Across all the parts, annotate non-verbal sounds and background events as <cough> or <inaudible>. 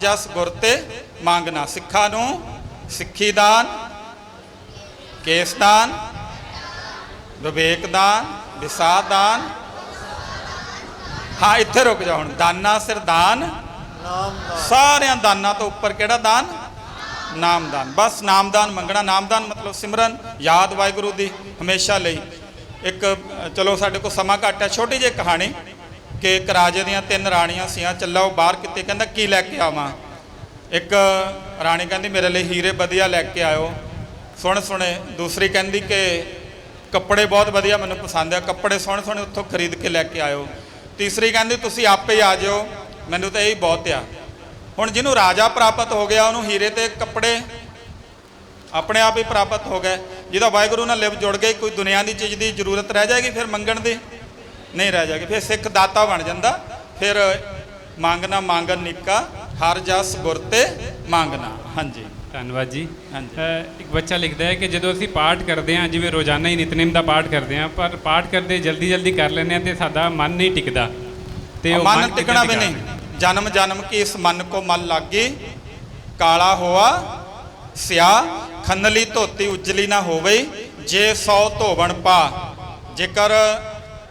ਜਸ ਗੁਰ ਤੇ ਮੰਗਣਾ ਸਿੱਖਾਂ ਨੂੰ ਸਿੱਖੀ ਦਾਨ ਕੇਸ ਦਾਨ ਵਿਵੇਕ ਦਾਨ ਵਿਸਾਦ ਦਾਨ। ਹਾਂ ਇੱਥੇ ਰੁਕ ਜਾ ਹੁਣ। ਦਾਨਾ ਸਿਰ ਦਾਨ। ਸਾਰਿਆਂ ਦਾਨਾਂ ਤੋਂ ਉੱਪਰ ਕਿਹੜਾ ਦਾਨ? ਨਾਮਦਾਨ ਬਸ ਨਾਮਦਾਨ ਮੰਗਣਾ। ਨਾਮਦਾਨ ਮਤਲਬ ਸਿਮਰਨ ਯਾਦ ਵਾਹਿਗੁਰੂ ਦੀ ਹਮੇਸ਼ਾ ਲਈ। ਇੱਕ ਚਲੋ ਸਾਡੇ ਕੋਲ ਸਮਾਂ ਘੱਟ ਹੈ। ਛੋਟੀ ਜਿਹੀ ਕਹਾਣੀ। ਕਿ ਇੱਕ ਰਾਜੇ ਦੀਆਂ ਤਿੰਨ ਰਾਣੀਆਂ ਸੀਆਂ, ਚੱਲਾ ਉਹ ਬਾਹਰ ਕਿਤੇ, ਕਹਿੰਦਾ ਕੀ ਲੈ ਕੇ ਆਵਾਂ? ਇੱਕ ਰਾਣੀ ਕਹਿੰਦੀ, ਮੇਰੇ ਲਈ ਹੀਰੇ ਵਧੀਆ ਲੈ ਕੇ ਆਇਓ। ਸੁਣ ਸੁਣੇ, ਦੂਸਰੀ ਕਹਿੰਦੀ ਕਿ ਕੱਪੜੇ ਬਹੁਤ ਵਧੀਆ ਮੈਨੂੰ ਪਸੰਦ ਆ, ਕੱਪੜੇ ਸੋਹਣੇ ਸੋਹਣੇ ਉੱਥੋਂ ਖਰੀਦ ਕੇ ਲੈ ਕੇ ਆਇਓ। ਤੀਸਰੀ ਕਹਿੰਦੀ, ਤੁਸੀਂ ਆਪੇ ਆ ਜਿਓ, ਮੈਨੂੰ ਤਾਂ ਇਹ ਹੀ ਬਹੁਤ ਆ। ਹੁਣ ਜਿਹਨੂੰ ਰਾਜਾ ਪ੍ਰਾਪਤ ਹੋ ਗਿਆ, ਉਹਨੂੰ ਹੀਰੇ ਤੇ ਕੱਪੜੇ ਆਪਣੇ ਆਪ ਹੀ ਪ੍ਰਾਪਤ ਹੋ ਗਏ। ਜਿਹਦਾ ਵਾਹਿਗੁਰੂ ਨਾਲ ਲਿਵ ਜੁੜ ਗਈ ਕੋਈ ਦੁਨੀਆ ਦੀ ਚੀਜ਼ ਦੀ ਜ਼ਰੂਰਤ ਰਹਿ ਜਾਏਗੀ, ਫਿਰ ਮੰਗਣ ਦੀ। ਨਹੀਂ ਰਹਿ ਜਾਏਗੀ। ਫਿਰ ਸਿੱਖ ਦਾਤਾ ਬਣ ਜਾਂਦਾ। ਫਿਰ ਮੰਗਣਾ ਮੰਗਨ ਨਿੱਕਾ ਹਰ ਜਸ ਗੁਰ ਤੇ ਮੰਗਣਾ। ਹਾਂਜੀ। ਧੰਨਵਾਦ ਜੀ। ਇੱਕ ਬੱਚਾ ਲਿਖਦਾ ਹੈ ਕਿ ਜਦੋਂ ਅਸੀਂ ਪਾਠ ਕਰਦੇ ਹਾਂ ਜਿਵੇਂ ਰੋਜ਼ਾਨਾ ਹੀ ਨਿਤਨੇਮ ਦਾ ਪਾਠ ਕਰਦੇ ਹਾਂ ਪਰ ਪਾਠ ਕਰਦੇ ਜਲਦੀ ਜਲਦੀ ਕਰ ਲੈਂਦੇ ਹਾਂ ਤੇ ਸਾਡਾ ਮਨ ਨਹੀਂ ਟਿਕਦਾ। ਤੇ ਉਹ ਮਨ ਟਿਕਣਾ ਵੀ? ਨਹੀਂ। ਜਨਮ ਜਨਮ ਕੀ ਇਸ ਮਨ ਕੋ ਮਨ ਲਾਗੀ? ਕਾਲਾ ਹੋਆ ਸਿਆ ਖੰਨਲੀ ਧੋਤੀ ਉਜਲੀ ਨਾ ਹੋਵੇ ਜੇ ਸੌ ਧੋਵਣ ਪਾ ਜੇਕਰ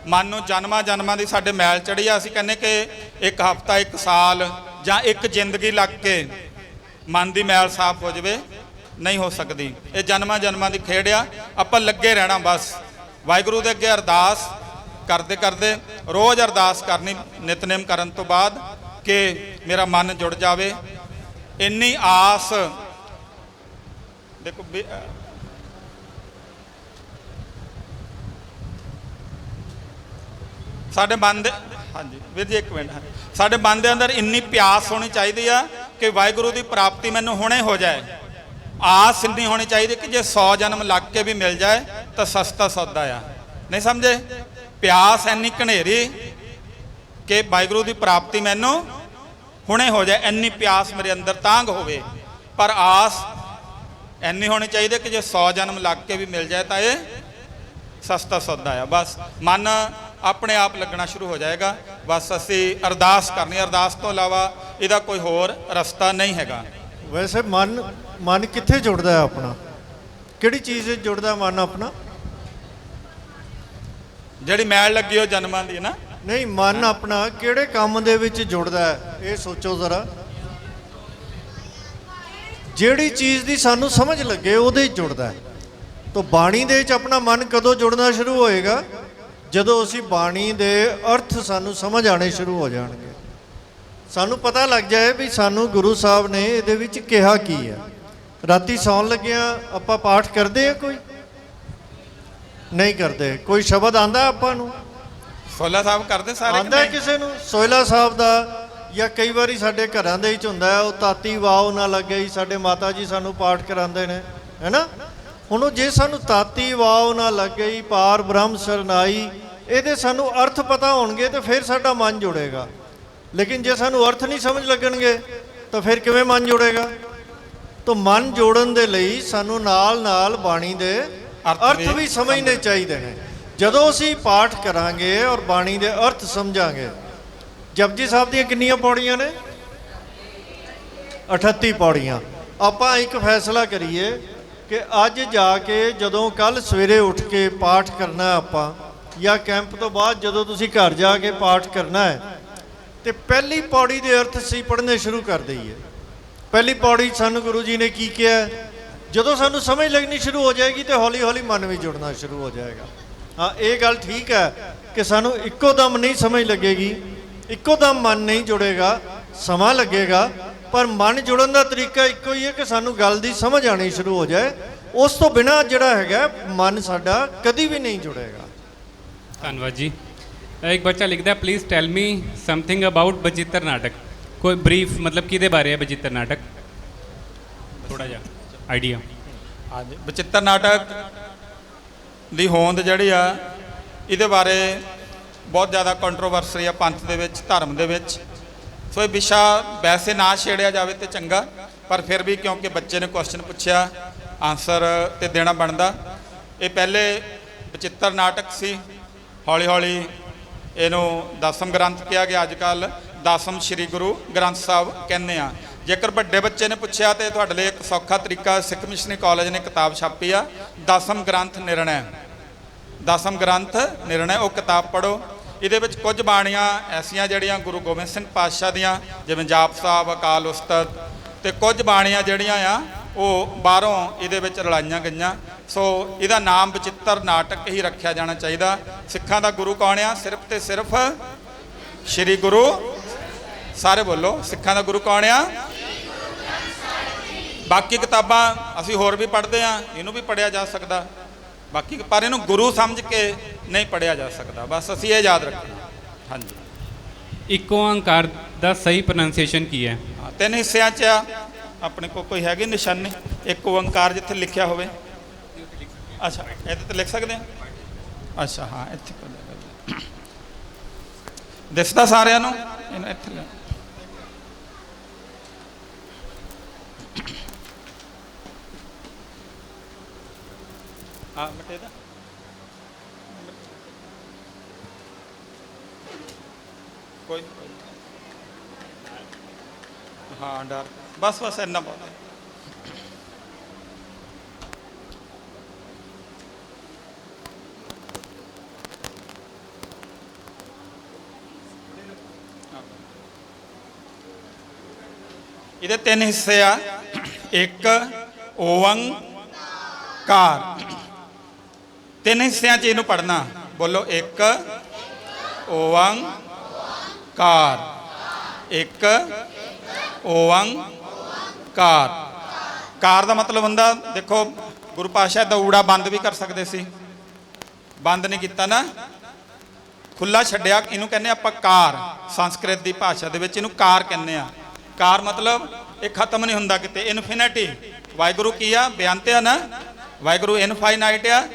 ਮਨ ਨੂੰ ਜਨਮਾਂ ਜਨਮਾਂ ਦੀ ਸਾਡੇ ਮੈਲ ਚੜੀ ਆ। ਅਸੀਂ ਕਹਿੰਨੇ ਕਿ ਇੱਕ ਹਫਤਾ, ਇੱਕ ਸਾਲ ਜਾਂ ਇੱਕ ਜ਼ਿੰਦਗੀ ਲੱਗ ਕੇ ਮਨ ਦੀ ਮੈਲ ਸਾਫ਼ ਹੋ ਜਾਵੇ, ਨਹੀਂ ਹੋ ਸਕਦੀ। ਇਹ ਜਨਮਾਂ ਜਨਮਾਂ ਦੀ ਖੇਡ ਆ। ਆਪਾਂ ਲੱਗੇ ਰਹਿਣਾ ਬਸ। ਵਾਹਿਗੁਰੂ ਦੇ ਅੱਗੇ ਅਰਦਾਸ ਕਰਦੇ ਕਰਦੇ ਰੋਜ਼ ਅਰਦਾਸ ਕਰਨੀ ਨਿਤਨੇਮ ਕਰਨ ਤੋਂ ਬਾਅਦ ਕਿ ਮੇਰਾ ਮਨ ਜੁੜ ਜਾਵੇ। ਇੰਨੀ ਆਸ ਦੇਖੋ ਸਾਡੇ ਮਨ ਦੇ ਹਾਂਜੀ, ਵੀਰ ਜੀ ਇੱਕ ਮਿੰਟ ਸਾਡੇ ਮਨ ਦੇ ਅੰਦਰ ਇੰਨੀ ਪਿਆਸ ਹੋਣੀ ਚਾਹੀਦੀ ਆ ਕਿ ਵਾਹਿਗੁਰੂ ਦੀ ਪ੍ਰਾਪਤੀ ਮੈਨੂੰ ਹੁਣੇ ਹੋ ਜਾਏ। ਆਸ ਇੰਨੀ ਹੋਣੀ ਚਾਹੀਦੀ ਕਿ ਜੇ 100 ਜਨਮ ਲੱਗ ਕੇ ਵੀ ਮਿਲ ਜਾਏ, ਤਾਂ ਸਸਤਾ ਸੌਦਾ ਆ। ਨਹੀਂ ਸਮਝੇ? ਪਿਆਸ ਇੰਨੀ ਘਨੇਰੀ ਕਿ ਵਾਹਿਗੁਰੂ ਦੀ ਪ੍ਰਾਪਤੀ ਮੈਨੂੰ ਹੁਣੇ ਹੋ ਜਾਏ, ਇੰਨੀ ਪਿਆਸ ਮੇਰੇ ਅੰਦਰ ਤਾਂਗ ਹੋਵੇ। ਪਰ ਆਸ ਇੰਨੀ ਹੋਣੀ ਚਾਹੀਦੀ ਕਿ ਜੇ 100 ਜਨਮ ਲੱਗ ਕੇ ਵੀ ਮਿਲ ਜਾਏ, ਤਾਂ ਇਹ ਸਸਤਾ ਸੌਦਾ ਆ। ਬਸ, ਮਨ ਆਪਣੇ ਆਪ ਲੱਗਣਾ ਸ਼ੁਰੂ ਹੋ ਜਾਏਗਾ। ਬਸ ਅਸੀਂ ਅਰਦਾਸ ਕਰਨੀ ਅਰਦਾਸ ਤੋਂ ਇਲਾਵਾ ਇਹਦਾ ਕੋਈ ਹੋਰ ਰਸਤਾ ਨਹੀਂ ਹੈਗਾ। ਵੈਸੇ ਮਨ ਮਨ ਕਿੱਥੇ ਜੁੜਦਾ ਹੈ ਆਪਣਾ? ਕਿਹੜੀ ਚੀਜ਼ ਜੁੜਦਾ ਮਨ ਆਪਣਾ? ਜਿਹੜੀ ਮੈਲ ਲੱਗੀ ਉਹ ਜਨਮਾਂ ਦੀ ਹੈ ਨਾ। ਨਹੀਂ ਮਨ ਆਪਣਾ ਕਿਹੜੇ ਕੰਮ ਦੇ ਵਿੱਚ ਜੁੜਦਾ ਹੈ ਇਹ ਸੋਚੋ ਜ਼ਰਾ। ਜਿਹੜੀ ਚੀਜ਼ ਦੀ ਸਾਨੂੰ ਸਮਝ ਲੱਗੇ ਉਹਦੇ 'ਚ ਜੁੜਦਾ ਹੈ। ਤਾਂ ਬਾਣੀ ਦੇ ਵਿੱਚ ਆਪਣਾ ਮਨ ਕਦੋਂ ਜੁੜਨਾ ਸ਼ੁਰੂ ਹੋਏਗਾ? ਜਦੋਂ ਅਸੀਂ ਬਾਣੀ ਦੇ ਅਰਥ ਸਾਨੂੰ ਸਮਝ ਆਣੇ ਸ਼ੁਰੂ ਹੋ ਜਾਣਗੇ ਸਾਨੂੰ ਪਤਾ ਲੱਗ ਜਾਏ ਵੀ ਸਾਨੂੰ ਗੁਰੂ ਸਾਹਿਬ ਨੇ ਇਹਦੇ ਵਿੱਚ ਕਿਹਾ ਕੀ ਹੈ। ਰਾਤੀ ਸੌਣ ਲੱਗਿਆਂ ਆਪਾਂ ਪਾਠ ਕਰਦੇ ਆ ਕੋਈ? ਨਹੀਂ ਕਰਦੇ। ਕੋਈ ਸ਼ਬਦ ਆਂਦਾ ਆਪਾਂ ਨੂੰ? ਸੋਲਾ ਸਾਹਿਬ ਕਰਦੇ ਸਾਰੇ ਆਂਦਾ? ਕਿਸੇ ਨੂੰ? ਸੋਇਲਾ ਸਾਹਿਬ ਦਾ ਜਾਂ ਕਈ ਵਾਰੀ ਸਾਡੇ ਘਰਾਂ ਦੇ ਵਿੱਚ ਹੁੰਦਾ ਉਹ ਤਾਤੀ ਵਾਓ ਨਾ ਲੱਗੇ ਸਾਡੇ ਮਾਤਾ ਜੀ ਸਾਨੂੰ ਪਾਠ ਕਰਾਉਂਦੇ ਨੇ ਹੈਨਾ ਹੁਣ ਉਹ ਜੇ ਸਾਨੂੰ ਤਾਤੀ ਵਾਓ ਨਾ ਲੱਗੇ ਹੀ ਪਾਰ ਬ੍ਰਹਮ ਸਰਨਾਈ ਇਹਦੇ ਸਾਨੂੰ ਅਰਥ ਪਤਾ ਹੋਣਗੇ ਤੇ ਫਿਰ ਸਾਡਾ ਮਨ ਜੁੜੇਗਾ। ਲੇਕਿਨ ਜੇ ਸਾਨੂੰ ਅਰਥ ਨਹੀਂ ਸਮਝ ਲੱਗਣਗੇ ਤਾਂ ਫਿਰ ਕਿਵੇਂ ਮਨ ਜੁੜੇਗਾ? ਤਾਂ ਮਨ ਜੋੜਨ ਦੇ ਲਈ ਸਾਨੂੰ ਨਾਲ ਨਾਲ ਬਾਣੀ ਦੇ ਅਰਥ ਵੀ ਸਮਝਣੇ ਚਾਹੀਦੇ ਨੇ। ਜਦੋਂ ਅਸੀਂ ਪਾਠ ਕਰਾਂਗੇ ਔਰ ਬਾਣੀ ਦੇ ਅਰਥ ਸਮਝਾਂਗੇ ਜਪਜੀ ਸਾਹਿਬ ਦੀਆਂ ਕਿੰਨੀਆਂ ਪੌੜੀਆਂ ਨੇ? 38 ਪੌੜੀਆਂ। ਆਪਾਂ ਇੱਕ ਫੈਸਲਾ ਕਰੀਏ ਕਿ ਅੱਜ ਜਾ ਕੇ ਜਦੋਂ ਕੱਲ ਸਵੇਰੇ ਉੱਠ ਕੇ ਪਾਠ ਕਰਨਾ ਆਪਾਂ, ਜਾਂ ਕੈਂਪ ਤੋਂ ਬਾਅਦ ਜਦੋਂ ਤੁਸੀਂ ਘਰ ਜਾ ਕੇ ਪਾਠ ਕਰਨਾ ਹੈ, ਤੇ ਪਹਿਲੀ ਪੌੜੀ ਦੇ ਅਰਥ ਅਸੀਂ ਪੜ੍ਹਨੇ ਸ਼ੁਰੂ ਕਰ ਦਈਏ। ਪਹਿਲੀ ਪੌੜੀ ਸਾਨੂੰ ਗੁਰੂ ਜੀ ਨੇ ਕੀ ਕਿਹਾ ਜਦੋਂ ਸਾਨੂੰ ਸਮਝ ਲੱਗਣੀ ਸ਼ੁਰੂ ਹੋ ਜਾਏਗੀ ਤੇ ਹੌਲੀ ਹੌਲੀ ਮਨ ਵੀ ਜੁੜਨਾ ਸ਼ੁਰੂ ਹੋ ਜਾਏਗਾ। ਹਾਂ, ਇਹ ਗੱਲ ਠੀਕ ਹੈ ਕਿ ਸਾਨੂੰ ਇੱਕੋ ਦਮ ਨਹੀਂ ਸਮਝ ਲੱਗੇਗੀ, ਇੱਕੋ ਦਮ ਮਨ ਨਹੀਂ ਜੁੜੇਗਾ, ਸਮਾਂ ਲੱਗੇਗਾ ਪਰ ਮਨ ਜੁੜਨ ਦਾ ਤਰੀਕਾ ਇੱਕੋ ਹੀ ਹੈ ਕਿ ਸਾਨੂੰ ਗੱਲ ਦੀ ਸਮਝ ਆਣੀ ਸ਼ੁਰੂ ਹੋ ਜਾਏ। ਉਸ ਤੋਂ ਬਿਨਾ ਜਿਹੜਾ ਹੈਗਾ ਮਨ ਸਾਡਾ ਕਦੀ ਵੀ ਨਹੀਂ ਜੁੜੇਗਾ। ਧੰਨਵਾਦ ਜੀ। ਇੱਕ ਬੱਚਾ ਲਿਖਦਾ please tell me something about Bachittar Natak. ਕੋਈ ਬਰੀਫ ਮਤਲਬ ਕਿਹਦੇ ਬਾਰੇ ਹੈ ਬਚਿੱਤਰ ਨਾਟਕ? ਥੋੜਾ ਜਿਹਾ ਆਈਡੀਆ ਹਾਂਜੀ ਬਚਿੱਤਰ ਨਾਟਕ ਦੀ ਹੋਂਦ ਜਿਹੜੀ ਆ ਇਹਦੇ ਬਾਰੇ ਬਹੁਤ ਜ਼ਿਆਦਾ ਕੰਟਰੋਵਰਸੀ ਆ ਪੰਥ ਦੇ ਵਿੱਚ ਧਰਮ ਦੇ ਵਿੱਚ। ਸੋ ਇਹ ਵਿਸ਼ਾ ਵੈਸੇ ਨਾ ਛੇੜਿਆ ਜਾਵੇ ਤੇ ਚੰਗਾ, ਪਰ ਫਿਰ ਵੀ ਕਿਉਂਕਿ ਬੱਚੇ ਨੇ ਕੁਐਸਚਨ ਪੁੱਛਿਆ ਆਨਸਰ ਤੇ ਦੇਣਾ ਬਣਦਾ। ਇਹ ਪਹਿਲੇ ਬਚਿੱਤਰ ਨਾਟਕ ਸੀ। ਹੌਲੀ ਹੌਲੀ ਇਹਨੂੰ ਦਸਮ ਗ੍ਰੰਥ ਕਿਹਾ ਗਿਆ ਅੱਜ ਕੱਲ ਦਸਮ ਸ੍ਰੀ ਗੁਰੂ ਗ੍ਰੰਥ ਸਾਹਿਬ ਕਹਿੰਦੇ ਆ। ਜੇਕਰ ਵੱਡੇ ਬੱਚੇ ਨੇ ਪੁੱਛਿਆ ਤੇ ਤੁਹਾਡੇ ਲਈ ਇੱਕ ਸੌਖਾ ਤਰੀਕਾ, ਸਿੱਖ ਮਿਸ਼ਨਰੀ ਕਾਲਜ ਨੇ ਕਿਤਾਬ ਛਾਪੀ ਆ। ਦਸਮ ਗ੍ਰੰਥ ਨਿਰਣੈ। ਦਸਮ ਗ੍ਰੰਥ ਨਿਰਣੈ, ਉਹ ਕਿਤਾਬ ਪੜੋ ਇਹਦੇ ਵਿੱਚ ਕੁਝ ਬਾਣੀਆਂ ਐਸੀਆਂ ਜਿਹੜੀਆਂ ਗੁਰੂ ਗੋਬਿੰਦ ਸਿੰਘ ਪਾਤਸ਼ਾਹ ਦੀਆਂ, ਜਿਵੇਂ ਜਾਪ ਸਾਹਿਬ, ਅਕਾਲ ਉਸਤਤ, ਤੇ ਕੁਝ ਬਾਣੀਆਂ ਜਿਹੜੀਆਂ ਆ, ਉਹ ਬਾਹਰੋਂ ਇਹਦੇ ਵਿੱਚ ਰਲਾਈਆਂ ਗਈਆਂ। ਸੋ ਇਹਦਾ ਨਾਮ ਬਚਿੱਤਰ ਨਾਟਕ ਹੀ ਰੱਖਿਆ ਜਾਣਾ ਚਾਹੀਦਾ। ਸਿੱਖਾਂ ਦਾ ਗੁਰੂ ਕੌਣ ਆ? ਸਿਰਫ ਤੇ ਸਿਰਫ ਸ੍ਰੀ ਗੁਰੂ ਸਾਰੇ ਬੋਲੋ। ਸਿੱਖਾਂ ਦਾ ਗੁਰੂ ਕੌਣ ਆ? ਬਾਕੀ ਕਿਤਾਬਾਂ ਅਸੀਂ ਹੋਰ ਵੀ ਪੜ੍ਹਦੇ ਆ ਇਹਨੂੰ ਵੀ ਪੜਿਆ ਜਾ ਸਕਦਾ। ਬਾਕੀ ਪਰ ਇਹਨੂੰ ਗੁਰੂ ਸਮਝ ਕੇ ਨਹੀਂ ਪੜਿਆ ਜਾ ਸਕਦਾ। ਬਸ ਅਸੀਂ ਇਹ ਯਾਦ ਰੱਖਣਾ ਹਾਂਜੀ। ਇੱਕੋ ਓੰਕਾਰ ਦਾ ਸਹੀ ਪ੍ਰੋਨਾਂਸੀਏਸ਼ਨ ਕੀ ਹੈ? ਤਿੰਨ ਹਿੱਸਿਆਂ 'ਚ ਆ। ਆਪਣੇ ਕੋਲ ਕੋਈ ਹੈਗੀ ਨਿਸ਼ਾਨੀ? ਇੱਕ ਓੰਕਾਰ ਜਿੱਥੇ ਲਿਖਿਆ ਹੋਵੇ। ਅੱਛਾ ਇਹਦੇ ਤੇ ਲਿਖ ਸਕਦੇ ਆ? ਅੱਛਾ ਹਾਂ ਇੱਥੇ। ਦਿਸਦਾ ਸਾਰਿਆਂ ਨੂੰ? ਇਹਨੂੰ ਇੱਥੇ ਲਿਆ ਆ ਮਟੇ ਦਾ ਕੋਈ ਨੀ, ਕੋਈ ਨੀ। ਹਾਂ ਡਰ ਬਸ ਬਸ ਇੰਨਾ ਬਹੁਤ ਹੈ। ਇਹਦੇ ਤਿੰਨ ਹਿੱਸੇ ਆ ਇੱਕ ਓੰਕਾਰ ਤਿੰਨ ਹਿੱਸਿਆਂ 'ਚ ਇਹਨੂੰ ਪੜਨਾ ਬੋਲੋ ਇੱਕ ਓੰਕਾਰ ਇੱਕ ਓੰਕਾਰ ਕਾਰ ਦਾ ਮਤਲਬ ਹੁੰਦਾ, ਦੇਖੋ, ਗੁਰੂ ਪਾਤਸ਼ਾਹ ਦਾ ਊੜਾ ਬੰਦ ਵੀ ਕਰ ਸਕਦੇ ਸੀ। ਬੰਦ ਨਹੀਂ ਕੀਤਾ ਨਾ। ਖੁੱਲਾ ਛੱਡਿਆ, ਇਹਨੂੰ ਕਹਿੰਦੇ ਆਪਾਂ ਕਾਰ। ਸੰਸਕ੍ਰਿਤ ਦੀ ਭਾਸ਼ਾ ਦੇ ਵਿੱਚ ਇਹਨੂੰ ਕਾਰ ਕਹਿੰਦੇ ਆ। ਕਾਰ ਮਤਲਬ ਇਹ ਖਤਮ ਨਹੀਂ ਹੁੰਦਾ ਕਿਤੇ। ਇਨਫਿਨਿਟੀ ਵਾਹਿਗੁਰੂ ਕੀ ਆ? ਬੇਅੰਤ ਆ ਨਾ। ਵਾਹਿਗੁਰੂ ਇਨਫਾਈਨਾਈਟ ਆ।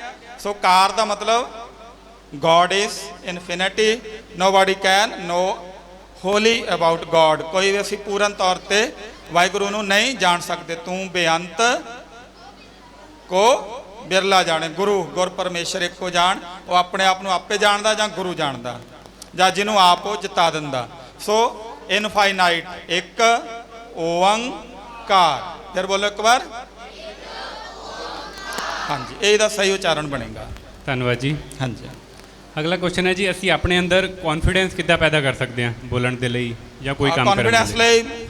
ਸੋ ਕਾਰ ਦਾ ਮਤਲਬ God is infinity. Nobody can know holy about God. ਕੋਈ ਵੀ ਅਸੀਂ ਪੂਰਨ ਤੌਰ ਤੇ ਵਾਹਿਗੁਰੂ ਨੂੰ ਨਹੀਂ ਜਾਣ ਸਕਦੇ। ਤੂੰ ਬੇਅੰਤ ਕੋ ਬਿਰਲਾ ਜਾਣੇ। ਗੁਰੂ, ਗੁਰ ਪਰਮੇਸ਼ਰ ਇੱਕੋ ਜਾਣ। ਉਹ ਆਪਣੇ ਆਪ ਨੂੰ ਆਪੇ ਜਾਣਦਾ ਜਾਂ ਗੁਰੂ ਜਾਣਦਾ। ਜਾਂ ਜਿਹਨੂੰ ਆਪ ਉਹ ਜਿਤਾ ਦਿੰਦਾ। ਸੋ ਇਨਫਾਈਨਾਈਟ ਇੱਕ ਓੰਕਾਰ। ਫਿਰ ਬੋਲੋ ਇੱਕ ਵਾਰ। ਹਾਂਜੀ ਇਹ ਇਹਦਾ ਸਹੀ ਉਚਾਰਨ ਬਣੇਗਾ। ਧੰਨਵਾਦ ਜੀ। ਹਾਂਜੀ। ਅਗਲਾ ਕੁਐਸਚਨ ਹੈ ਜੀ ਅਸੀਂ ਆਪਣੇ ਅੰਦਰ ਕੌਨਫੀਡੈਂਸ ਕਿੱਦਾਂ ਪੈਦਾ ਕਰ ਸਕਦੇ ਹਾਂ ਬੋਲਣ ਦੇ ਲਈ ਜਾਂ ਕੋਈ ਕੰਮ ਕਰਨ ਦੇ ਕੌਨਫੀਡੈਂਸ ਲਈ ਲਈ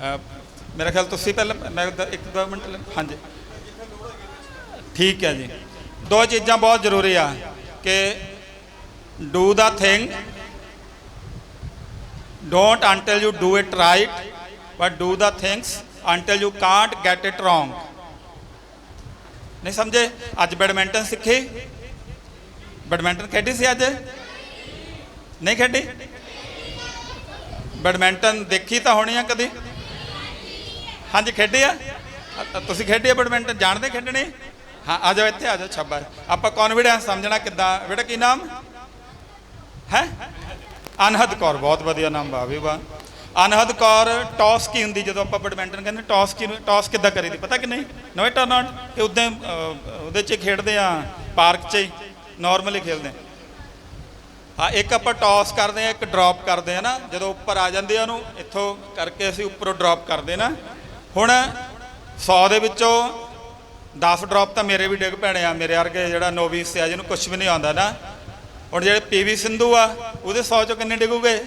ਅਹ, ਮੇਰਾ ਖਿਆਲ ਤੁਸੀਂ ਪਹਿਲਾਂ ਮੈਂ ਇੱਕ ਦੋ ਮਿੰਟ ਲੈ- ਹਾਂਜੀ। ਠੀਕ ਹੈ ਜੀ। ਦੋ ਚੀਜ਼ਾਂ ਬਹੁਤ ਜ਼ਰੂਰੀ ਆ ਕਿ do the thing don't until you do it right but do the things until you can't get it wrong ਨਹੀਂ ਸਮਝੇ? ਅੱਜ ਬੈਡਮਿੰਟਨ ਸਿੱਖੀ। ਬੈਡਮਿੰਟਨ ਖੇਡੀ ਸੀ ਅੱਜ? ਨਹੀਂ ਖੇਡੀ? ਬੈਡਮਿੰਟਨ ਦੇਖੀ ਤਾਂ ਹੋਣੀ ਆ ਕਦੀ? ਹਾਂਜੀ, ਖੇਡੀ ਆ। ਤੁਸੀਂ ਖੇਡੀ ਆ ਬੈਡਮਿੰਟਨ? ਜਾਣਦੇ ਖੇਡਣੀ? ਹਾਂ, ਆ ਜਾਓ ਇੱਥੇ, ਆ ਜਾਓ ਛੱਬਾ। ਆਪਾਂ ਕੌਨਫੀਡੈਂਸ ਸਮਝਣਾ ਕਿੱਦਾਂ? ਬੇਟਾ, ਕੀ ਨਾਮ? ਹੈ? ਅਨਹਦ ਕੌਰ, ਬਹੁਤ ਵਧੀਆ ਨਾਮ ਬਾ ਵੀ ਵਾਹ ਅਨਹਦ ਕੌਰ ਟਾਸ ਕੀ ਹੁੰਦੀ ਜਦੋਂ ਆਪਾਂ ਬੈਡਮਿੰਟਨ ਕਹਿੰਦੇ ਟਾਸ ਕੀ ਟਾਸ ਕਿੱਦਾਂ ਕਰੀਦੀ, ਪਤਾ ਕਿ ਨਹੀਂ? ਨੋ ਇਟ ਨਾਟ ਕਿ ਉਦਾਂ ਉਹਦੇ 'ਚ ਖੇਡਦੇ ਆ, ਪਾਰਕ 'ਚ ਹੀ ਨਾਰਮਲੀ ਖੇਡਦੇ ਆ। ਹਾਂ, ਇੱਕ ਆਪਾਂ ਟਾਸ ਕਰਦੇ ਆ, ਇੱਕ ਡ੍ਰੌਪ ਕਰਦੇ ਆ ਨਾ, ਜਦੋਂ ਉੱਪਰ ਆ ਜਾਂਦੇ ਆ ਉਹਨੂੰ, ਇੱਥੋਂ ਕਰਕੇ ਅਸੀਂ ਉੱਪਰੋਂ ਡ੍ਰੌਪ ਕਰਦੇ ਨਾ। ਹੁਣ 100 ਦੇ ਵਿੱਚੋਂ 10 ਡ੍ਰੌਪ ਤਾਂ ਮੇਰੇ ਵੀ ਡਿੱਗ ਪੈਣੇ ਆ, ਮੇਰੇ ਵਰਗੇ ਜਿਹੜਾ ਨੋਵਿਸ ਆ, ਜਿਹਨੂੰ ਕੁਝ ਵੀ ਨਹੀਂ ਆਉਂਦਾ ਨਾ। ਹੁਣ ਜਿਹੜੇ ਪੀਵੀ ਸਿੰਧੂ ਆ, ਉਹਦੇ 100 ਚੋਂ ਕਿੰਨੇ ਡਿੱਗੂਗੇ?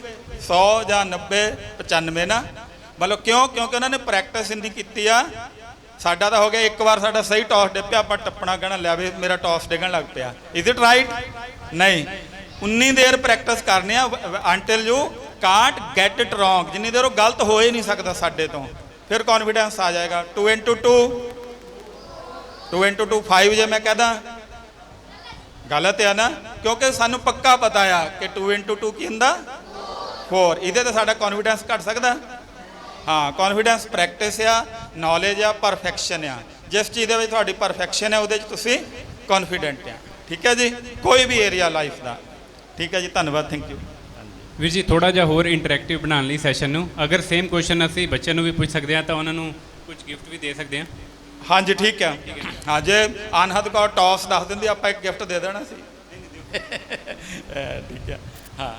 100 ਜਾਂ 90 95 ਨਾ। ਮਤਲਬ ਕਿਉਂ? ਕਿਉਂਕਿ ਉਹਨਾਂ ਨੇ ਪ੍ਰੈਕਟਿਸ ਇੰਦੀ ਕੀਤੀ ਆ। ਸਾਡਾ ਤਾਂ ਹੋ ਗਿਆ ਇੱਕ ਵਾਰ ਸਾਡਾ ਸਹੀ ਟਾਸ ਡਿੱਪਿਆ ਆਪਾਂ ਟੱਪਣਾ ਕਹਿਣਾ ਲਿਆ ਵੀ ਮੇਰਾ ਟਾਸ ਡਿੱਗਣ ਲੱਗ ਪਿਆ। ਇਜ਼ ਇਟ ਰਾਈਟ ਨਹੀਂ। ਉਨੀ ਦੇਰ ਪ੍ਰੈਕਟਿਸ ਕਰਨੀ ਆ until you can't get it wrong ਜਿੰਨੀ ਦੇਰ ਉਹ ਗਲਤ ਹੋ ਹੀ ਨਹੀਂ ਸਕਦਾ ਸਾਡੇ ਤੋਂ। ਫਿਰ ਕੌਨਫੀਡੈਂਸ ਆ ਜਾਏਗਾ। 2 2 2 2 2 5 ਜੇ ਮੈਂ ਕਹਦਾ। ਗਲਤ ਹੈ ਨਾ। ਕਿਉਂਕਿ ਸਾਨੂੰ ਪੱਕਾ ਪਤਾ ਆ ਕਿ 2 2 ਕੀ ਹੁੰਦਾ? 4 ਇਹਦੇ ਤੇ ਸਾਡਾ ਕੌਨਫੀਡੈਂਸ ਘਟ ਸਕਦਾ? ਹਾਂ ਕੌਨਫੀਡੈਂਸ ਪ੍ਰੈਕਟਿਸ ਆ ਨੌਲੇਜ ਆ ਪਰਫੈਕਸ਼ਨ ਆ। ਜਿਸ ਚੀਜ਼ ਦੇ ਵਿੱਚ ਤੁਹਾਡੀ ਪਰਫੈਕਸ਼ਨ ਹੈ ਉਹਦੇ 'ਚ ਤੁਸੀਂ ਕੌਨਫੀਡੈਂਟ ਆ। ਠੀਕ ਹੈ ਜੀ? ਕੋਈ ਵੀ ਏਰੀਆ ਲਾਈਫ ਦਾ। ਠੀਕ ਹੈ ਜੀ ਧੰਨਵਾਦ ਥੈਂਕ ਯੂ ਵੀਰ ਜੀ ਥੋੜਾ ਜਿਹਾ ਹੋਰ ਇੰਟਰੈਕਟਿਵ ਬਣਾਉਣ ਲਈ ਸੈਸ਼ਨ ਨੂੰ। ਅਗਰ ਸੇਮ ਕੁਐਸਚਨ ਅਸੀਂ ਬੱਚਿਆਂ ਨੂੰ ਵੀ ਪੁੱਛ ਸਕਦੇ ਹਾਂ ਤਾਂ ਉਹਨਾਂ ਨੂੰ ਕੁਝ ਗਿਫਟ ਵੀ ਦੇ ਸਕਦੇ ਹਾਂ। ਹਾਂਜੀ ਠੀਕ ਹੈ। ਹਾਂ ਜੇ ਅਨਹਦ ਕੌਰ ਟੌਸ ਦੱਸ ਦਿੰਦੀ ਆਪਾਂ ਇੱਕ ਗਿਫਟ ਦੇ ਦੇਣਾ ਸੀ। <laughs> ਠੀਕ ਹੈ। ਹਾਂ।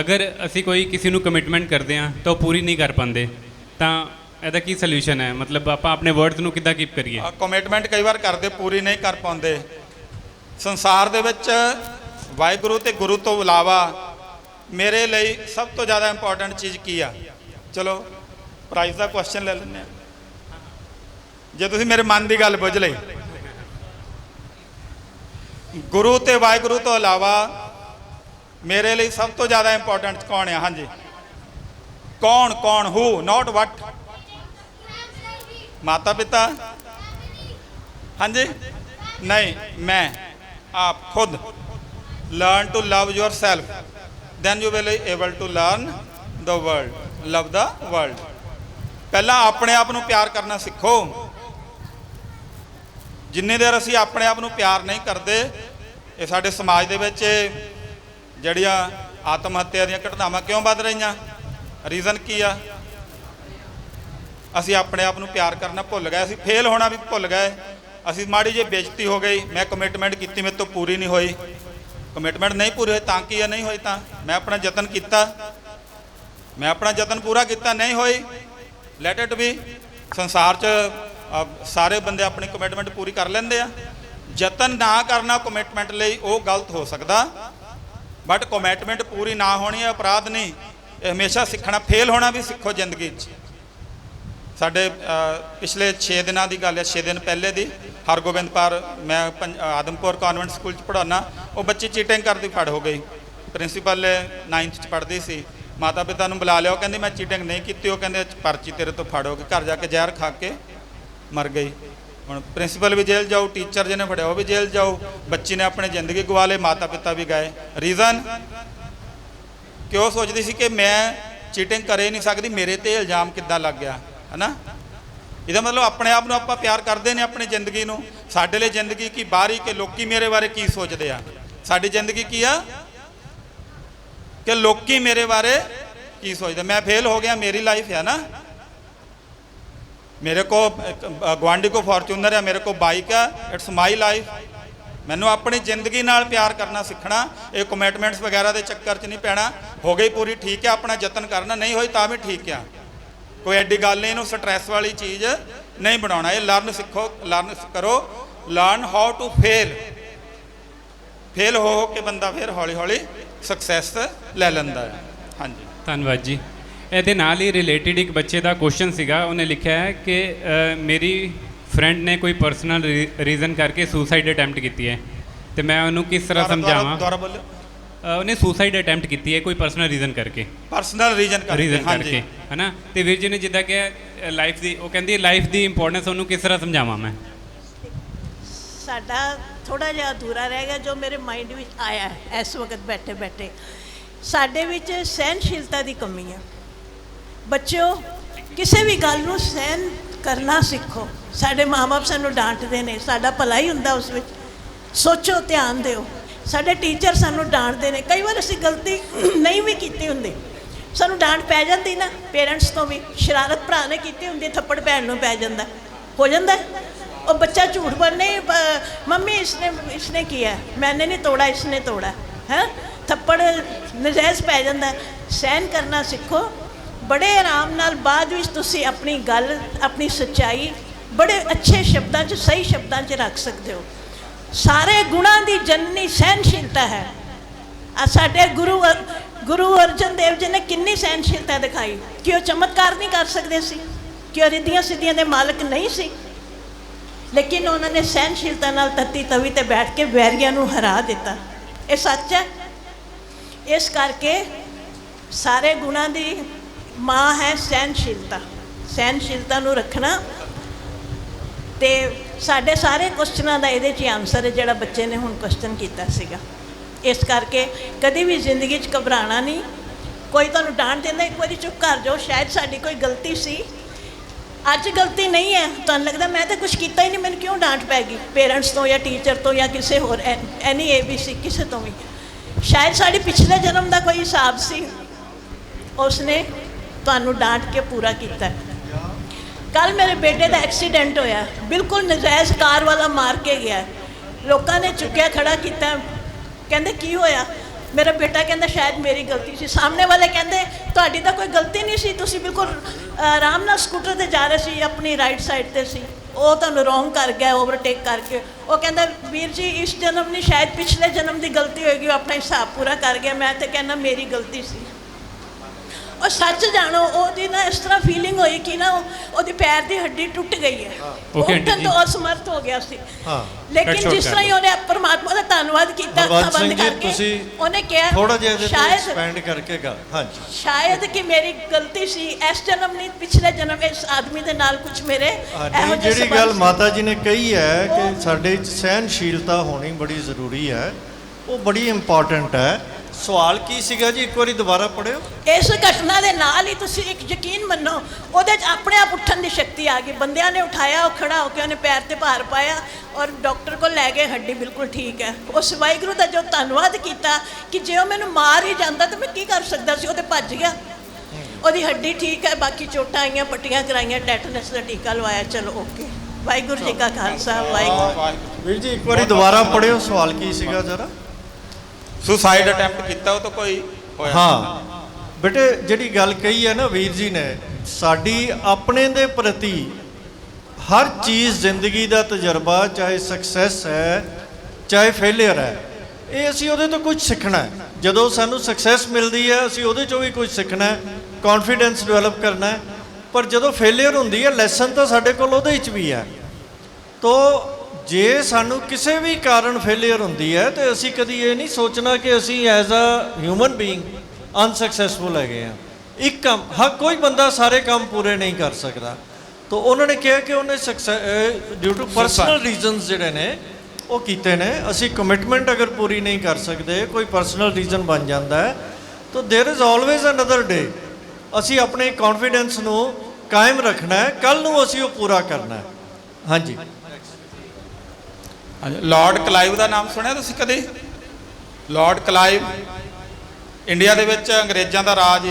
ਅਗਰ ਅਸੀਂ ਕੋਈ ਕਿਸੇ ਨੂੰ ਕਮਿਟਮੈਂਟ ਕਰਦੇ ਹਾਂ ਤਾਂ ਉਹ ਪੂਰੀ ਨਹੀਂ ਕਰ ਪਾਉਂਦੇ, ਤਾਂ ਇਹਦਾ ਕੀ ਸੋਲੂਸ਼ਨ ਹੈ? ਮਤਲਬ ਆਪਾਂ ਆਪਣੇ ਵਰਡਸ ਨੂੰ ਕਿੱਦਾਂ ਕੀਪ ਕਰੀਏ? ਕਮਿਟਮੈਂਟ ਕਈ ਵਾਰ ਕਰਦੇ, ਪੂਰੀ ਨਹੀਂ ਕਰ ਪਾਉਂਦੇ। ਸੰਸਾਰ ਦੇ ਵਿੱਚ ਵਾਹਿਗੁਰੂ ਤੇ ਗੁਰੂ ਤੋਂ ਇਲਾਵਾ ਮੇਰੇ ਲਈ ਸਭ ਤੋਂ ਜ਼ਿਆਦਾ ਇੰਪੋਰਟੈਂਟ ਚੀਜ਼ ਕੀ ਆ? ਚਲੋ ਪ੍ਰਾਈਜ਼ ਦਾ ਕੁਐਸਚਨ ਲੈ ਲੈਂਦੇ ਆ ਜੇ ਤੁਸੀਂ ਮੇਰੇ ਮਨ ਦੀ ਗੱਲ ਬੁੱਝ ਲਈ। ਗੁਰੂ ਤੇ ਵਾਹਿਗੁਰੂ ਤੋਂ ਇਲਾਵਾ ਮੇਰੇ ਲਈ ਸਭ ਤੋਂ ਜ਼ਿਆਦਾ ਇੰਪੋਰਟੈਂਟ ਕੌਣ ਆ? ਹਾਂਜੀ। ਕੌਣ ਕੌਣ ਹੂ ਨਾਟ ਵਟ ਮਾਤਾ ਪਿਤਾ ਹਾਂਜੀ। ਨਹੀਂ, ਮੈਂ, ਆਪ, ਖੁਦ। Learn to love yourself. Self then you will able to learn the world love the world. ਪਹਿਲਾਂ ਆਪਣੇ ਆਪ ਨੂੰ ਪਿਆਰ ਕਰਨਾ ਸਿੱਖੋ। ਜਿੰਨੇ ਦੇਰ ਅਸੀਂ ਆਪਣੇ ਆਪ ਨੂੰ ਪਿਆਰ ਨਹੀਂ ਕਰਦੇ, ਇਹ ਸਾਡੇ ਸਮਾਜ ਦੇ ਵਿੱਚ ਜਿਹੜੀਆਂ ਆਤਮ ਹੱਤਿਆ ਦੀਆਂ ਘਟਨਾਵਾਂ ਕਿਉਂ ਵੱਧ ਰਹੀਆਂ? ਰੀਜ਼ਨ ਕੀ ਆ? ਅਸੀਂ ਆਪਣੇ ਆਪ ਨੂੰ ਪਿਆਰ ਕਰਨਾ ਭੁੱਲ ਗਏ, ਅਸੀਂ ਫੇਲ ਹੋਣਾ ਵੀ ਭੁੱਲ ਗਏ। ਅਸੀਂ ਮਾੜੀ ਜਿਹੀ ਬੇਇੱਜ਼ਤੀ ਹੋ ਗਈ, ਮੈਂ ਕਮਿਟਮੈਂਟ ਕੀਤੀ, ਮੇਰੇ ਤੋਂ ਪੂਰੀ ਨਹੀਂ ਹੋਈ। ਕਮਿਟਮੈਂਟ ਨਹੀਂ ਪੂਰੀ ਹੋਈ ਤਾਂ ਕੀ ਆ? ਨਹੀਂ ਹੋਈ ਤਾਂ ਮੈਂ ਆਪਣਾ ਯਤਨ ਕੀਤਾ। ਮੈਂ ਆਪਣਾ ਯਤਨ ਪੂਰਾ ਕੀਤਾ, ਨਹੀਂ ਹੋਈ। ਲੈਟ ਇਟ ਵੀ ਸੰਸਾਰ 'ਚ ਸਾਰੇ ਬੰਦੇ ਆਪਣੀ ਕਮਿਟਮੈਂਟ ਪੂਰੀ ਕਰ ਲੈਂਦੇ ਆ। ਯਤਨ ਨਾ ਕਰਨਾ ਕਮਿਟਮੈਂਟ ਲਈ ਉਹ ਗਲਤ ਹੋ ਸਕਦਾ। ਬਟ ਕਮਿਟਮੈਂਟ ਪੂਰੀ ਨਾ ਹੋਣੀ ਇਹ ਅਪਰਾਧ ਨਹੀਂ। ਇਹ ਹਮੇਸ਼ਾ ਸਿੱਖਣਾ ਫੇਲ ਹੋਣਾ ਵੀ ਸਿੱਖੋ ਜ਼ਿੰਦਗੀ 'ਚ। ਸਾਡੇ ਪਿਛਲੇ 6 ਦਿਨਾਂ ਦੀ ਗੱਲ ਹੈ 6 ਦਿਨ ਪਹਿਲੇ ਦੀ। ਹਰਗੋਬਿੰਦਪੁਰ ਮੈਂ ਪੰਜ- ਆਦਮਪੁਰ ਕਨਵੈਂਟ ਸਕੂਲ 'ਚ ਪੜਾਉਣਾ ਉਹ ਬੱਚੀ ਚੀਟਿੰਗ ਕਰਦੀ ਫੜ ਹੋ ਗਈ। ਪ੍ਰਿੰਸੀਪਲ 9th 'ਚ ਪੜ੍ਹਦੀ ਸੀ। ਮਾਤਾ ਪਿਤਾ ਨੂੰ ਬੁਲਾ ਲਿਆ। ਉਹ ਕਹਿੰਦੀ, ਮੈਂ ਚੀਟਿੰਗ ਨਹੀਂ ਕੀਤੀ। ਉਹ ਕਹਿੰਦੇ, ਪਰਚੀ ਤੇਰੇ ਤੋਂ ਫੜ ਹੋ ਗਈ। ਘਰ ਜਾ ਕੇ ਜ਼ਹਿਰ ਖਾ ਕੇ ਮਰ ਗਈ। ਹੁਣ ਪ੍ਰਿੰਸੀਪਲ ਵੀ ਜੇਲ੍ਹ ਜਾਓ ਟੀਚਰ ਜਿਹਨੇ ਫੜਿਆ ਉਹ ਵੀ ਜੇਲ੍ਹ ਜਾਊ, ਬੱਚੀ ਨੇ ਆਪਣੇ ਜ਼ਿੰਦਗੀ ਗਵਾ ਲਈ ਮਾਤਾ ਪਿਤਾ ਵੀ ਗਏ। ਰੀਜ਼ਨ? ਕਿਉਂ ਸੋਚਦੀ ਸੀ ਕਿ ਮੈਂ ਚੀਟਿੰਗ ਕਰੇ ਨਹੀਂ ਸਕਦੀ, ਮੇਰੇ ਤੇ ਇਲਜ਼ਾਮ ਕਿੱਦਾਂ ਲੱਗ ਗਿਆ, ਹਨਾ? ਇਹਦਾ ਮਤਲਬ ਆਪਣੇ ਆਪ ਨੂੰ ਆਪਾਂ ਪਿਆਰ ਕਰਦੇ ਨੇ ਆਪਣੀ ਜ਼ਿੰਦਗੀ ਨੂੰ। ਸਾਡੇ ਲਈ ਜ਼ਿੰਦਗੀ ਕੀ ਬਾਹਰੀ ਕਿ ਲੋਕੀ ਮੇਰੇ ਬਾਰੇ ਕੀ ਸੋਚਦੇ ਆ? ਸਾਡੀ ਜ਼ਿੰਦਗੀ ਕੀ ਆ? ਕਿ ਲੋਕੀ ਮੇਰੇ ਬਾਰੇ ਕੀ ਸੋਚਦੇ? ਮੈਂ ਫੇਲ ਹੋ ਗਿਆ, ਮੇਰੀ ਲਾਈਫ ਹੈ ਨਾ। ਮੇਰੇ ਕੋ ਇੱਕ, ਗੁਆਂਢੀ ਕੋ ਫੋਰਚੂਨਰ ਹੈ ਮੇਰੇ ਕੋ ਬਾਈਕ ਹੈ ਇਟਸ ਮਾਈ ਲਾਈਫ ਮੈਨੂੰ ਆਪਣੀ ਜ਼ਿੰਦਗੀ ਨਾਲ ਪਿਆਰ ਕਰਨਾ ਸਿੱਖਣਾ ਇਹ ਕਮਿਟਮੈਂਟਸ ਵਗੈਰਾ ਦੇ ਚੱਕਰ 'ਚ ਨਹੀਂ ਪੈਣਾ। ਹੋ ਗਈ ਪੂਰੀ ਠੀਕ ਹੈ ਆਪਣਾ ਯਤਨ ਕਰਨਾ ਨਹੀਂ ਹੋਈ ਤਾਂ ਵੀ ਠੀਕ ਆ। ਕੋਈ ਐਡੀ ਗੱਲ ਨਹੀਂ ਇਹਨੂੰ ਸਟ੍ਰੈਸ ਵਾਲੀ ਚੀਜ਼ ਨਹੀਂ ਬਣਾਉਣਾ। ਇਹ ਲਰਨ ਸਿੱਖੋ ਲਰਨ ਕਰੋ। Learn how to fail fail ਹੋ ਹੋ ਕੇ ਬੰਦਾ ਫਿਰ ਹੌਲੀ ਹੌਲੀ ਸਕਸੈਸ ਲੈ ਲੈਂਦਾ ਹੈ। ਹਾਂਜੀ। ਧੰਨਵਾਦ ਜੀ। ਇਹਦੇ ਨਾਲ ਹੀ ਰਿਲੇਟਡ ਇੱਕ ਬੱਚੇ ਦਾ ਕੁਐਸਚਨ ਸੀਗਾ ਉਹਨੇ ਲਿਖਿਆ ਹੈ ਕਿ ਮੇਰੀ ਫਰੈਂਡ ਨੇ ਕੋਈ ਪਰਸਨਲ ਰੀਜ਼ਨ ਕਰਕੇ ਸੁਸਾਈਡ ਅਟੈਂਪਟ ਕੀਤੀ ਹੈ। ਤੇ ਮੈਂ ਉਹਨੂੰ ਕਿਸ ਤਰ੍ਹਾਂ ਸਮਝਾਵਾਂ? ਉਹਨੇ ਸੁਸਾਈਡ ਅਟੈਂਪਟ ਕੀਤੀ ਹੈ ਕੋਈ ਪਰਸਨਲ ਰੀਜ਼ਨ ਕਰਕੇ। ਪਰਸਨਲ ਰੀਜਨ ਕਰਕੇ ਰੀਜ਼ਨ ਹਾਂਜੀ। ਕਰਕੇ ਹਨਾ? ਤੇ ਵੀਰ ਜੀ ਨੇ ਜਿੱਦਾਂ ਕਿ ਲਾਈਫ ਦੀ ਉਹ ਕਹਿੰਦੀ ਲਾਈਫ ਦੀ ਇੰਪੋਰਟੈਂਸ ਉਹਨੂੰ ਕਿਸ ਤਰ੍ਹਾਂ ਸਮਝਾਵਾਂ ਮੈਂ? ਸਾਡਾ ਥੋੜਾ ਜਿਹਾ ਅਧੂਰਾ ਰਹਿ ਗਿਆ ਜੋ ਮੇਰੇ ਮਾਈਂਡ ਵਿੱਚ ਆਇਆ ਹੈ ਇਸ ਵਕਤ ਬੈਠੇ ਬੈਠੇ ਸਾਡੇ ਵਿੱਚ ਸਹਿਨਸ਼ੀਲਤਾ ਦੀ ਕਮੀ ਹੈ। ਬੱਚਿਓ, ਕਿਸੇ ਵੀ ਗੱਲ ਨੂੰ ਸਹਿਨ ਕਰਨਾ ਸਿੱਖੋ। ਸਾਡੇ ਮਾਪੇ ਸਾਨੂੰ ਡਾਂਟਦੇ ਨੇ, ਸਾਡਾ ਭਲਾ ਹੀ ਹੁੰਦਾ ਉਸ ਵਿੱਚ। ਸੋਚੋ, ਧਿਆਨ ਦਿਓ। ਸਾਡੇ ਟੀਚਰ ਸਾਨੂੰ ਡਾਂਟਦੇ ਨੇ। ਕਈ ਵਾਰ ਅਸੀਂ ਗਲਤੀ <clears throat> ਨਹੀਂ ਵੀ ਕੀਤੀ ਹੁੰਦੀ। ਸਾਨੂੰ ਡਾਂਟ ਪੈ ਜਾਂਦੀ ਨਾ, ਪੇਰੈਂਟਸ ਤੋਂ ਵੀ। ਸ਼ਰਾਰਤ ਭਰਾ ਨੇ ਕੀਤੀ ਹੁੰਦੀ, ਥੱਪੜ ਭੈਣ ਨੂੰ ਪੈ ਜਾਂਦਾ। ਹੋ ਜਾਂਦਾ ਉਹ ਬੱਚਾ ਝੂਠ ਬੋਲਨੇ ਮੰਮੀ, ਇਸਨੇ ਇਸਨੇ ਕੀਆ ਮੈਨੇ ਨਹੀਂ ਤੋੜਾ, ਇਸਨੇ ਤੋੜਾ ਹੈ। ਥੱਪੜ ਨਜਾਇਜ਼ ਪੈ ਜਾਂਦਾ ਸਹਿਨ ਕਰਨਾ ਸਿੱਖੋ। ਬੜੇ ਆਰਾਮ ਨਾਲ ਬਾਅਦ ਵਿੱਚ ਤੁਸੀਂ ਆਪਣੀ ਗੱਲ, ਆਪਣੀ ਸੱਚਾਈ ਬੜੇ ਅੱਛੇ ਸ਼ਬਦਾਂ 'ਚ, ਸਹੀ ਸ਼ਬਦਾਂ 'ਚ ਰੱਖ ਸਕਦੇ ਹੋ। ਸਾਰੇ ਗੁਣਾਂ ਦੀ ਜਨਨੀ ਸਹਿਨਸ਼ੀਲਤਾ ਹੈ। ਆ ਸਾਡੇ ਗੁਰੂ ਅਰ- ਗੁਰੂ ਅਰਜਨ ਦੇਵ ਜੀ ਨੇ ਕਿੰਨੀ ਸਹਿਨਸ਼ੀਲਤਾ ਦਿਖਾਈ। ਕਿ ਉਹ ਚਮਤਕਾਰ ਨਹੀਂ ਕਰ ਸਕਦੇ ਸੀ, ਕਿ ਉਹ ਰਿੱਧੀਆਂ ਸਿੱਧੀਆਂ ਦੇ ਮਾਲਕ ਨਹੀਂ ਸੀ। ਲੇਕਿਨ ਉਹਨਾਂ ਨੇ ਸਹਿਨਸ਼ੀਲਤਾ ਨਾਲ ਤੱਤੀ ਤਵੀ ਤੇ ਬੈਠ ਕੇ ਵੈਰੀਆਂ ਨੂੰ ਹਰਾ ਦਿੱਤਾ। ਇਹ ਸੱਚ ਹੈ। ਇਸ ਕਰਕੇ ਸਾਰੇ ਗੁਣਾਂ ਦੀ ਮਾਂ ਹੈ ਸਹਿਨਸ਼ੀਲਤਾ ਸਹਿਨਸ਼ੀਲਤਾ ਨੂੰ ਰੱਖਣਾ ਤੇ ਸਾਡੇ ਸਾਰੇ ਕੁਐਸਚਨਾਂ ਦਾ ਇਹਦੇ 'ਚ ਹੀ ਆਨਸਰ ਹੈ ਜਿਹੜਾ ਬੱਚੇ ਨੇ ਹੁਣ ਕੁਐਸਚਨ ਕੀਤਾ ਸੀਗਾ। ਇਸ ਕਰਕੇ ਕਦੇ ਵੀ ਜ਼ਿੰਦਗੀ 'ਚ ਘਬਰਾਣਾ ਨਹੀਂ। ਕੋਈ ਤੁਹਾਨੂੰ ਡਾਂਟ ਦਿੰਦਾ, ਇੱਕ ਵਾਰੀ ਚੁੱਪ ਕਰ ਜਾਓ। ਸ਼ਾਇਦ ਸਾਡੀ ਕੋਈ ਗਲਤੀ ਸੀ। ਅੱਜ ਗਲਤੀ ਨਹੀਂ ਹੈ। ਤੁਹਾਨੂੰ ਲੱਗਦਾ ਮੈਂ ਤਾਂ ਕੁਝ ਕੀਤਾ ਹੀ ਨਹੀਂ, ਮੈਨੂੰ ਕਿਉਂ ਡਾਂਟ ਪੈ ਗਈ? ਪੇਰੈਂਟਸ ਤੋਂ ਜਾਂ ਟੀਚਰ ਤੋਂ ਜਾਂ ਕਿਸੇ ਹੋਰ, ਐਨੀ ਏਬੀਸੀ ਕਿਸੇ ਤੋਂ ਵੀ। ਸ਼ਾਇਦ ਸਾਡੇ ਪਿਛਲੇ ਜਨਮ ਦਾ ਕੋਈ ਹਿਸਾਬ ਸੀ। ਉਸਨੇ ਤੁਹਾਨੂੰ ਡਾਂਟ ਕੇ ਪੂਰਾ ਕੀਤਾ ਕੱਲ ਮੇਰੇ ਬੇਟੇ ਦਾ ਐਕਸੀਡੈਂਟ ਹੋਇਆ। ਬਿਲਕੁਲ ਨਜਾਇਜ਼ ਕਾਰ ਵਾਲਾ ਮਾਰ ਕੇ ਗਿਆ ਲੋਕਾਂ ਨੇ ਚੁੱਕਿਆ ਖੜਾ ਕੀਤਾ ਕਹਿੰਦੇ, ਕੀ ਹੋਇਆ? ਮੇਰਾ ਬੇਟਾ ਕਹਿੰਦਾ, ਸ਼ਾਇਦ ਮੇਰੀ ਗਲਤੀ ਸੀ। ਸਾਹਮਣੇ ਵਾਲੇ ਕਹਿੰਦੇ, ਤੁਹਾਡੀ ਤਾਂ ਕੋਈ ਗਲਤੀ ਨਹੀਂ ਸੀ। ਤੁਸੀਂ ਬਿਲਕੁਲ ਆਰਾਮ ਨਾਲ ਸਕੂਟਰ ਤੇ ਜਾ ਰਹੇ ਸੀ, ਆਪਣੀ ਰਾਈਟ ਸਾਈਡ ਤੇ ਸੀ। ਉਹ ਤੁਹਾਨੂੰ ਰੋਂਗ ਕਰ ਗਿਆ ਓਵਰਟੇਕ ਕਰਕੇ। ਉਹ ਕਹਿੰਦਾ, ਵੀਰ ਜੀ, ਇਸ ਜਨਮ ਨਹੀਂ, ਸ਼ਾਇਦ ਪਿਛਲੇ ਜਨਮ ਦੀ ਗਲਤੀ ਹੋਏਗੀ। ਉਹ ਆਪਣਾ ਹਿਸਾਬ ਪੂਰਾ ਕਰ ਗਿਆ। ਮੈਂ ਤੇ ਕਹਿੰਦਾ, ਮੇਰੀ ਗਲਤੀ ਸੀ। ਉਹ ਸੱਚ ਜਾਣੋ ਉਹਦੀ ਨਾ ਇਸ ਤਰ੍ਹਾਂ ਫੀਲਿੰਗ ਹੋਈ ਕਿ ਨਾ ਉਹ- ਉਹਦੀ ਪੈਰ ਦੀ ਹੱਡੀ ਟੁੱਟ ਗਈ ਹੈ। ਉਹ। ਤੋਂ ਅਸਮਰਥ ਹੋ ਗਿਆ ਸੀ। ਹਾਂ। ਲੇਕਿਨ ਜਿਸ ਤਰ੍ਹਾਂ ਹੀ ਉਹਨੇ ਪਰਮਾਤਮਾ ਦਾ ਧੰਨਵਾਦ ਕੀਤਾ ਅੱਖਾਂ ਬੰਦ ਕਰਕੇ ਉਹਨੇ ਕਿਹਾ ਥੋੜਾ ਜਿਹਾ ਇਹਦੇ ਐਕਸਪੈਂਡ ਕਰਕੇ ਗੱਲ ਹਾਂਜੀ। ਸ਼ਾਇਦ ਕਿ ਮੇਰੀ ਗਲਤੀ ਸੀ ਇਸ ਜਨਮ ਨਹੀਂ ਪਿਛਲੇ ਜਨਮ ਇਸ ਆਦਮੀ ਦੇ ਨਾਲ ਕੁਝ ਮੇਰੇ ਇਹੋ ਜਿਹੜੀ ਗੱਲ। ਮਾਤਾ ਜੀ ਨੇ ਕਹੀ ਹੈ ਕਿ ਸਾਡੇ 'ਚ ਸਹਿਨਸ਼ੀਲਤਾ ਹੋਣੀ ਬੜੀ ਜ਼ਰੂਰੀ ਹੈ। ਉਹ ਬੜੀ ਇੰਪੋਰਟੈਂਟ ਹੈ। ਸਵਾਲ ਕੀ ਸੀਗਾ ਜੀ? ਇੱਕ ਵਾਰੀ ਦੁਬਾਰਾ ਪੜਿਓ ਇਸ ਘਟਨਾ ਦੇ ਨਾਲ ਹੀ ਤੁਸੀਂ ਇੱਕ ਯਕੀਨ ਮੰਨੋ ਉਹਦੇ 'ਚ ਆਪਣੇ ਆਪ ਉੱਠਣ ਦੀ ਸ਼ਕਤੀ ਆ ਗਈ। ਬੰਦਿਆਂ ਨੇ ਉਠਾਇਆ ਉਹ ਖੜਾ ਹੋ ਕੇ ਉਹਨੇ ਪੈਰ ਤੇ ਭਾਰ ਪਾਇਆ ਔਰ ਡਾਕਟਰ ਕੋਲ ਲੈ ਗਏ ਹੱਡੀ ਬਿਲਕੁਲ ਠੀਕ ਹੈ। ਉਸ ਵਾਹਿਗੁਰੂ ਦਾ ਜੋ ਧੰਨਵਾਦ ਕੀਤਾ ਕਿ ਜੇ ਉਹ ਮੈਨੂੰ ਮਾਰ ਹੀ ਜਾਂਦਾ ਤਾਂ ਮੈਂ ਕੀ ਕਰ ਸਕਦਾ ਸੀ? ਉਹ ਤੇ ਭੱਜ ਗਿਆ। ਉਹਦੀ ਹੱਡੀ ਠੀਕ ਹੈ ਬਾਕੀ ਚੋਟਾਂ ਆਈਆਂ ਪੱਟੀਆਂ ਕਰਾਈਆਂ ਟੈਟਨਸ ਦਾ ਟੀਕਾ ਲਵਾਇਆ। ਚਲੋ ਓਕੇ। ਵਾਹਿਗੁਰੂ ਜੀ ਕਾ ਖਾਲਸਾ ਵਾਹਿਗੁਰੂ। ਵਾਹਿਗੁਰੂ ਵੀਰ ਜੀ ਇੱਕ ਵਾਰੀ ਦੁਬਾਰਾ ਪੜਿਓ ਸਵਾਲ ਕੀ ਸੀਗਾ ਜਰਾ? ਸੁਸਾਈਡ ਅਟੈਂਪਟ ਕੀਤਾ, ਉਹ ਤਾਂ ਕੋਈ ਹੋਇਆ ਹਾਂ। ਬੇਟੇ, ਜਿਹੜੀ ਗੱਲ ਕਹੀ ਹੈ ਨਾ ਵੀਰ ਜੀ ਨੇ, ਸਾਡੀ ਆਪਣੇ ਦੇ ਪ੍ਰਤੀ ਹਰ ਚੀਜ਼ ਜ਼ਿੰਦਗੀ ਦਾ ਤਜਰਬਾ, ਚਾਹੇ ਸਕਸੈਸ ਹੈ, ਚਾਹੇ ਫੇਲਿਅਰ ਹੈ, ਇਹ ਅਸੀਂ ਉਹਦੇ ਤੋਂ ਕੁਝ ਸਿੱਖਣਾ ਹੈ। ਜਦੋਂ ਸਾਨੂੰ ਸਕਸੈਸ ਮਿਲਦੀ ਹੈ, ਅਸੀਂ ਉਹਦੇ ਚੋਂ ਵੀ ਕੁਝ ਸਿੱਖਣਾ ਹੈ ਕੌਨਫੀਡੈਂਸ ਡਿਵੈਲਪ ਕਰਨਾ ਹੈ। ਪਰ ਜਦੋਂ ਫੇਲਿਅਰ ਹੁੰਦੀ ਹੈ ਲੈਸਨ ਤਾਂ ਸਾਡੇ ਕੋਲ ਉਹਦੇ ਵਿੱਚ ਵੀ ਹੈ। ਤੋ ਜੇ ਸਾਨੂੰ ਕਿਸੇ ਵੀ ਕਾਰਨ ਫੇਲਿਅਰ ਹੁੰਦੀ ਹੈ ਤੇ ਅਸੀਂ ਕਦੀ ਇਹ ਨਹੀਂ ਸੋਚਣਾ ਕਿ ਅਸੀਂ as a human being unsuccessful ਹੈਗੇ ਆ ਇੱਕ ਕੰਮ ਹਾਂ ਕੋਈ ਬੰਦਾ ਸਾਰੇ ਕੰਮ ਪੂਰੇ ਨਹੀਂ ਕਰ ਸਕਦਾ ਤੋ ਉਹਨਾਂ ਨੇ ਕਿਹਾ ਕਿ ਉਹਨੇ ਡਿਊ ਟੂ ਪਰਸਨਲ ਰੀਜ਼ਨਸ ਜਿਹੜੇ ਨੇ ਉਹ ਕੀਤੇ ਨੇ ਅਸੀਂ ਕਮਿਟਮੈਂਟ ਅਗਰ ਪੂਰੀ ਨਹੀਂ ਕਰ ਸਕਦੇ ਕੋਈ ਪਰਸਨਲ ਰੀਜ਼ਨ ਬਣ ਜਾਂਦਾ ਹੈ ਤੋ there is always another day ਅਸੀਂ ਆਪਣੇ ਕੌਨਫੀਡੈਂਸ ਨੂੰ ਕਾਇਮ ਰੱਖਣਾ ਹੈ ਕੱਲ ਨੂੰ ਅਸੀਂ ਉਹ ਪੂਰਾ ਕਰਨਾ ਹੈ ਹਾਂਜੀ ਹਾਂਜੀ ਲਾਰਡ ਕਲਾਈਵ ਦਾ ਨਾਮ ਸੁਣਿਆ ਤੁਸੀਂ ਕਦੇ? ਲਾਰਡ ਕਲਾਈਵ ਇੰਡੀਆ ਦੇ ਵਿੱਚ ਅੰਗਰੇਜ਼ਾਂ ਦਾ ਰਾਜ